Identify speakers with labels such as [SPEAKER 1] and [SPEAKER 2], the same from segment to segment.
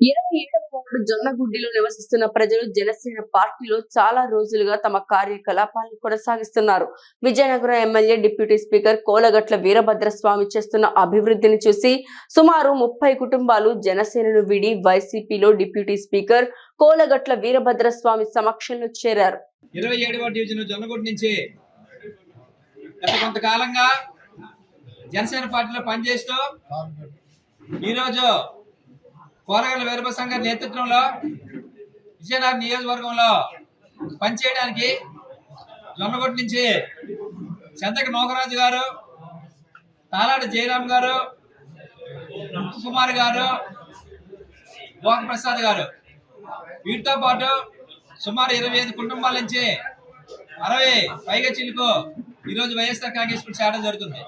[SPEAKER 1] ఇరవై ఏడవ వార్డు జొన్నగుడ్డిలో నివసిస్తున్న ప్రజలు జనసేన పార్టీలో చాలా రోజులుగా తమ కార్యకలాపాలను కొనసాగిస్తున్నారు. Vizianagaram MLA deputy speaker Kolagatla Veerabhadraswamy చేస్తున్న అభివృద్ధిని చూసి సుమారు ముప్పై కుటుంబాలు జనసేనను విడి వైసీపీలో డిప్యూటీ స్పీకర్ కోలగట్ల వీరభద్రస్వామి సమక్షంలో చేరారు.
[SPEAKER 2] ఇరవై ఏడవ డివిజన్ నుంచి గత కొంతకాలంగా జనసేన పార్టీలో పనిచేస్తూ ఈరోజు కోరగల వీరభద్రం సంఘ నేతృత్వంలో విజయనగరం నియోజకవర్గంలో పనిచేయడానికి జొన్నగొట్టు నుంచి చందక నోకరాజు గారు తాలాడి జయరామ్ గారు కుమార్ గారు భోగ ప్రసాద్ గారు. వీటితో పాటు సుమారు ఇరవై ఐదు కుటుంబాల నుంచి అరవై పైగా చిలుకు ఈరోజు వైఎస్ఆర్ కాంగ్రెస్ పార్టీ చేయడం జరుగుతుంది.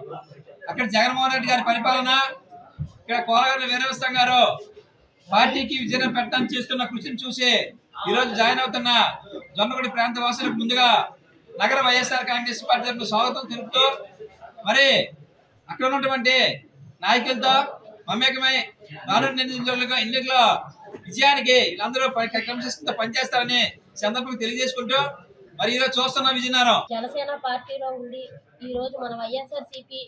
[SPEAKER 2] అక్కడ జగన్మోహన్ రెడ్డి గారి పరిపాలన ఇక్కడ కోలగడ్డ వీరవస్థం గారు పార్టీకి విజయం పెట్టడానికి చేస్తున్న కృషిని చూసి ఈరోజు జాయిన్ అవుతున్న జొన్నగుడి ప్రాంత వాసులకు ముందుగా నగర వైఎస్ఆర్ కాంగ్రెస్ పార్టీ తరఫున స్వాగతం తెలుపుతూ మరి అక్కడ ఉన్నటువంటి నాయకులతో మమేకమై రానున్న ఎన్నికల్లో ఎన్నికల్లో విజయానికి వీళ్ళందరూ క్రమశిక్షణతో పనిచేస్తారని సందర్భంగా తెలియజేసుకుంటూ మరి ఈరోజు చూస్తున్న విజయనగరం.
[SPEAKER 3] జనసేన పార్టీలో ఉండి ఈ రోజు మన వైఎస్ఆర్సీపీ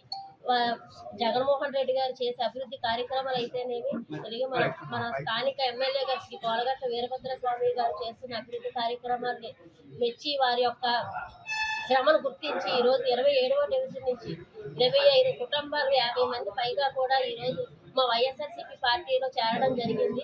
[SPEAKER 3] జగన్మోహన్ రెడ్డి గారు చేసే అభివృద్ధి కార్యక్రమాలు అయితేనేమి అలాగే మన మన స్థానిక ఎమ్మెల్యే గారు శ్రీ కోలగట్ట వీరభద్ర స్వామి గారు చేస్తున్న అభివృద్ధి కార్యక్రమాన్ని మెచ్చి వారి యొక్క శ్రమను గుర్తించి ఈరోజు ఇరవై ఏడవ డివిజన్ నుంచి ఇరవై ఐదు కుటుంబాలు యాభై మంది పైగా కూడా ఈ రోజు మా వైఎస్ఆర్సీపీ పార్టీలో చేరడం జరిగింది.